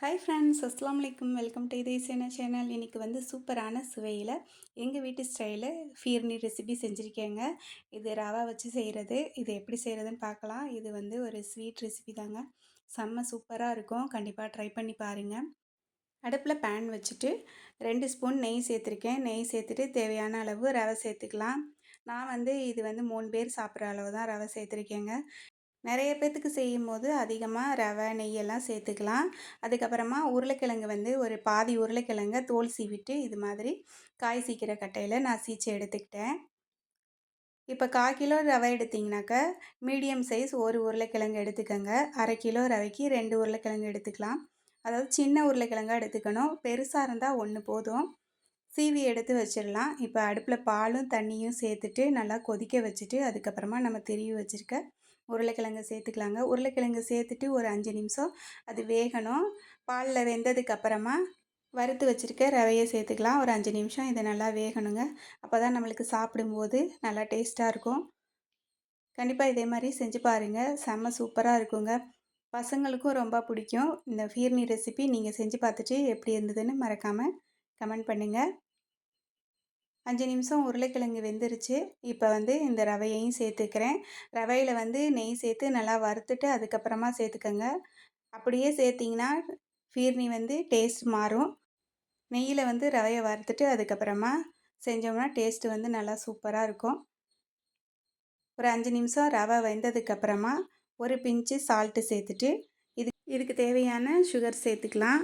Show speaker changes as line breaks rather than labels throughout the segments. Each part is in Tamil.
ஹாய் ஃப்ரெண்ட்ஸ் அஸ்லாம் வலைக்கம் வெல்கம் டு இதே சேனா சேனல் இன்றைக்கி வந்து சூப்பரான சுவையில் எங்கள் வீட்டு ஸ்டைலில் ஃபீர்னி ரெசிபி செஞ்சுருக்கேங்க. இது ரவா வச்சு செய்கிறது இது எப்படி செய்கிறதுன்னு பார்க்கலாம். இது வந்து ஒரு ஸ்வீட் ரெசிபி தாங்க. செம்ம சூப்பராக இருக்கும். கண்டிப்பாக ட்ரை பண்ணி பாருங்கள் அடுப்பில் பேன் வச்சுட்டு ரெண்டு ஸ்பூன் நெய் சேர்த்துருக்கேன். நெய் சேர்த்துட்டு தேவையான அளவு ரவை சேர்த்துக்கலாம். நான் வந்து இது வந்து மூணு பேர் சாப்பிட்ற அளவு தான் ரவை சேர்த்துருக்கேங்க. நிறைய பேர்த்துக்கு செய்யும் போது அதிகமாக ரவை நெய்யெல்லாம் சேர்த்துக்கலாம். அதுக்கப்புறமா உருளைக்கிழங்கு வந்து ஒரு பாதி உருளைக்கிழங்கை தோல் சீவிட்டு இது மாதிரி காய் சீக்கிர கட்டையில் நான் சீச்சு எடுத்துக்கிட்டேன். இப்போ கால் கிலோ ரவை எடுத்திங்கனாக்கா மீடியம் சைஸ் ஒரு உருளைக்கிழங்கு எடுத்துக்கோங்க. அரை கிலோ ரவைக்கு ரெண்டு உருளைக்கிழங்கு எடுத்துக்கலாம். அதாவது சின்ன உருளைக்கிழங்காக எடுத்துக்கணும். பெருசாக இருந்தால் ஒன்று போதும். சீவி எடுத்து வச்சிடலாம். இப்போ அடுப்பில் பாலும் தண்ணியும் சேர்த்துட்டு நல்லா கொதிக்க வச்சுட்டு அதுக்கப்புறமா நம்ம திருவி வச்சுருக்க உருளைக்கிழங்கு சேர்த்துக்கலாங்க. உருளைக்கிழங்கு சேர்த்துட்டு ஒரு அஞ்சு நிமிஷம் அது வேகணும். பாலில் வெந்ததுக்கு அப்புறமா வறுத்து வச்சுருக்க ரவையை சேர்த்துக்கலாம். ஒரு அஞ்சு நிமிஷம் இதை நல்லா வேகணுங்க. அப்போ தான் நம்மளுக்கு சாப்பிடும்போது நல்லா டேஸ்ட்டாக இருக்கும். கண்டிப்பாக இதே மாதிரி செஞ்சு பாருங்கள் செம்ம சூப்பராக இருக்குங்க. பசங்களுக்கும் ரொம்ப பிடிக்கும். இந்த ஃபீர்னி ரெசிபி நீங்கள் செஞ்சு பார்த்துட்டு எப்படி இருந்ததுன்னு மறக்காமல் கமெண்ட் பண்ணுங்கள் அஞ்சு நிமிஷம் உருளைக்கிழங்கு வெந்துருச்சு. இப்போ வந்து இந்த ரவையையும் சேர்த்துக்கிறேன். ரவையில் வந்து நெய் சேர்த்து நல்லா வறுத்துட்டு அதுக்கப்புறமா சேர்த்துக்கோங்க. அப்படியே சேர்த்திங்கன்னா ஃபீர்னி வந்து டேஸ்ட் மாறும். நெய்யில் வந்து ரவையை வறுத்துட்டு அதுக்கப்புறமா செஞ்சோம்னா டேஸ்ட்டு வந்து நல்லா சூப்பராக இருக்கும். ஒரு அஞ்சு நிமிஷம் ரவை வெந்ததுக்கப்புறமா ஒரு பிஞ்சு சால்ட்டு சேர்த்துட்டு இது இதுக்கு தேவையான சுகர் சேர்த்துக்கலாம்.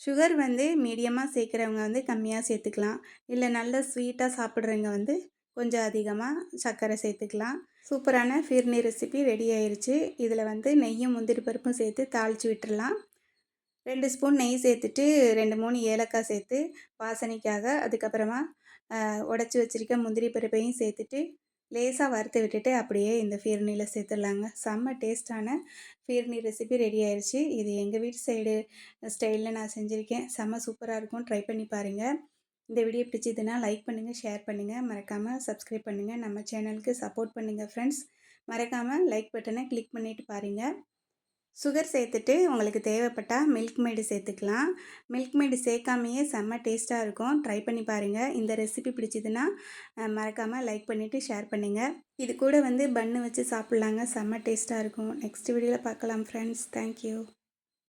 சுகர் வந்து மீடியமாக சேர்க்குறவங்க வந்து கம்மியாக சேர்த்துக்கலாம். இல்லை நல்ல ஸ்வீட்டாக சாப்பிட்றவங்க வந்து கொஞ்சம் அதிகமாக சர்க்கரை சேர்த்துக்கலாம். சூப்பரான ஃபிர்னி ரெசிபி ரெடி ஆயிடுச்சு இதில் வந்து நெய்யும் முந்திரி பருப்பும் சேர்த்து தாளித்து விட்டுடலாம் ரெண்டு ஸ்பூன் நெய் சேர்த்துட்டு ரெண்டு மூணு ஏலக்காய் சேர்த்து வாசனைக்காக அதுக்கப்புறமா உடச்சி வச்சுருக்க முந்திரி பருப்பையும் சேர்த்துட்டு லேசாக வறுத்து விட்டுட்டு அப்படியே இந்த ஃபீர்னியில் சேர்த்துடலாங்க. செம்ம டேஸ்ட்டான ஃபீர்னி ரெசிபி ரெடி ஆயிடுச்சு இது எங்கள் வீட்டு சைடு ஸ்டைலில் நான் செஞ்சுருக்கேன். செம்ம சூப்பராக இருக்கும். ட்ரை பண்ணி பாருங்கள் இந்த வீடியோ பிடிச்சதுன்னா லைக் பண்ணுங்கள் ஷேர் பண்ணுங்கள் மறக்காமல் சப்ஸ்கிரைப் பண்ணுங்கள் நம்ம சேனலுக்கு சப்போர்ட் பண்ணுங்கள் ஃப்ரெண்ட்ஸ் மறக்காமல் லைக் பட்டனை கிளிக் பண்ணிவிட்டு பாருங்கள் சுகர் சேர்த்துட்டு உங்களுக்கு தேவைப்பட்டால் மில்க் மேடு சேர்த்துக்கலாம். மில்க் மேடு சேர்க்காமையே செம்ம டேஸ்ட்டாக இருக்கும். ட்ரை பண்ணி பாருங்கள் இந்த ரெசிபி பிடிச்சதுன்னா மறக்காமல் லைக் பண்ணிவிட்டு ஷேர் பண்ணுங்கள் இது கூட வந்து பன்னு வச்சு சாப்பிட்லாங்க. செம்ம டேஸ்ட்டாக இருக்கும். நெக்ஸ்ட் வீடியோவில் பார்க்கலாம் ஃப்ரெண்ட்ஸ் தேங்க்யூ